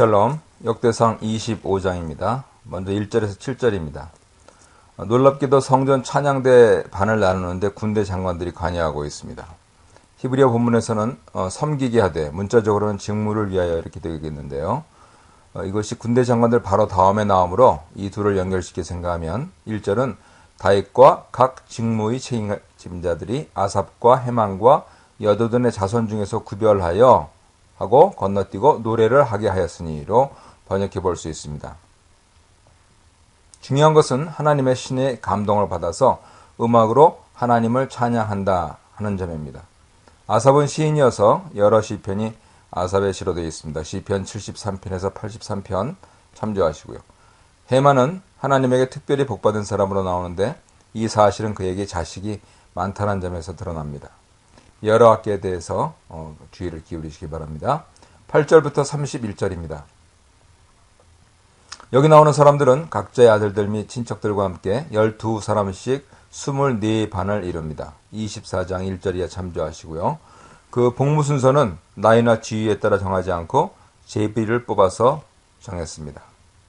샬롬 역대상 25장입니다. 먼저 1절에서 7절입니다. 놀랍게도 성전 찬양대 반을 나누는데 군대 장관들이 관여하고 있습니다. 히브리어 본문에서는 어, 섬기게 하되 문자적으로는 직무를 위하여 이렇게 되겠는데요. 어, 이것이 군대 장관들 바로 다음에 나오므로 이 둘을 연결시켜 생각하면 1절은 다윗과 각 직무의 책임자들이 아삽과 해망과 여도든의 자손 중에서 구별하여 하고 건너뛰고 노래를 하게 하였으니로 번역해 볼 수 있습니다. 중요한 것은 하나님의 신의 감동을 받아서 음악으로 하나님을 찬양한다 하는 점입니다. 아삽은 시인이어서 여러 시편이 아삽의 시로 되어 있습니다. 시편 73편에서 83편 참조하시고요. 해만은 하나님에게 특별히 복받은 사람으로 나오는데 이 사실은 그에게 자식이 많다는 점에서 드러납니다. 여러 학계에 대해서 어, 주의를 기울이시기 바랍니다. 8절부터 31절입니다. 여기 나오는 사람들은 각자의 아들들 및 친척들과 함께 12사람씩 24반을 이룹니다. 24장 1절 이하 참조하시고요. 그 복무 순서는 나이나 지위에 따라 정하지 않고 제비를 뽑아서 정했습니다.